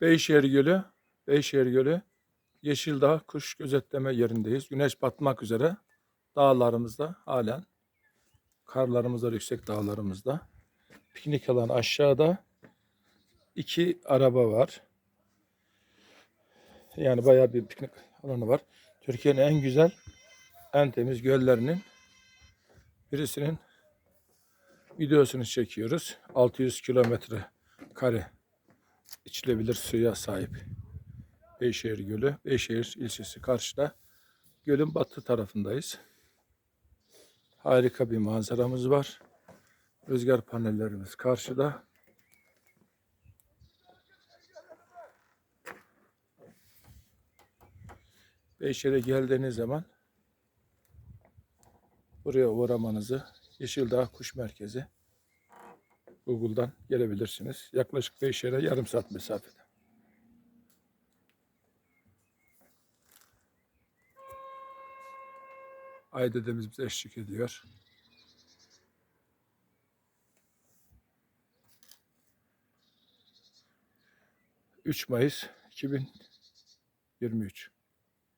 Beyşehir Gölü, Beyşehir Gölü, Yeşildağ kuş gözetleme yerindeyiz. Güneş batmak üzere dağlarımızda halen karlarımız var yüksek dağlarımızda. Piknik alanı aşağıda. iki araba var. Yani bayağı bir piknik alanı var. Türkiye'nin en güzel, en temiz göllerinin birisinin videosunu çekiyoruz. 600 kilometre kare içilebilir suya sahip Beyşehir Gölü. Beyşehir ilçesi karşıda. Gölün batı tarafındayız. Harika bir manzaramız var. Rüzgar panellerimiz karşıda. Beyşehir'e geldiğiniz zaman buraya uğramanızı Yeşildağ Kuş Merkezi Google'dan gelebilirsiniz. Yaklaşık Beyşehir'e yarım saat mesafede. Ay dedemiz bize eşlik ediyor. ...3 Mayıs 2023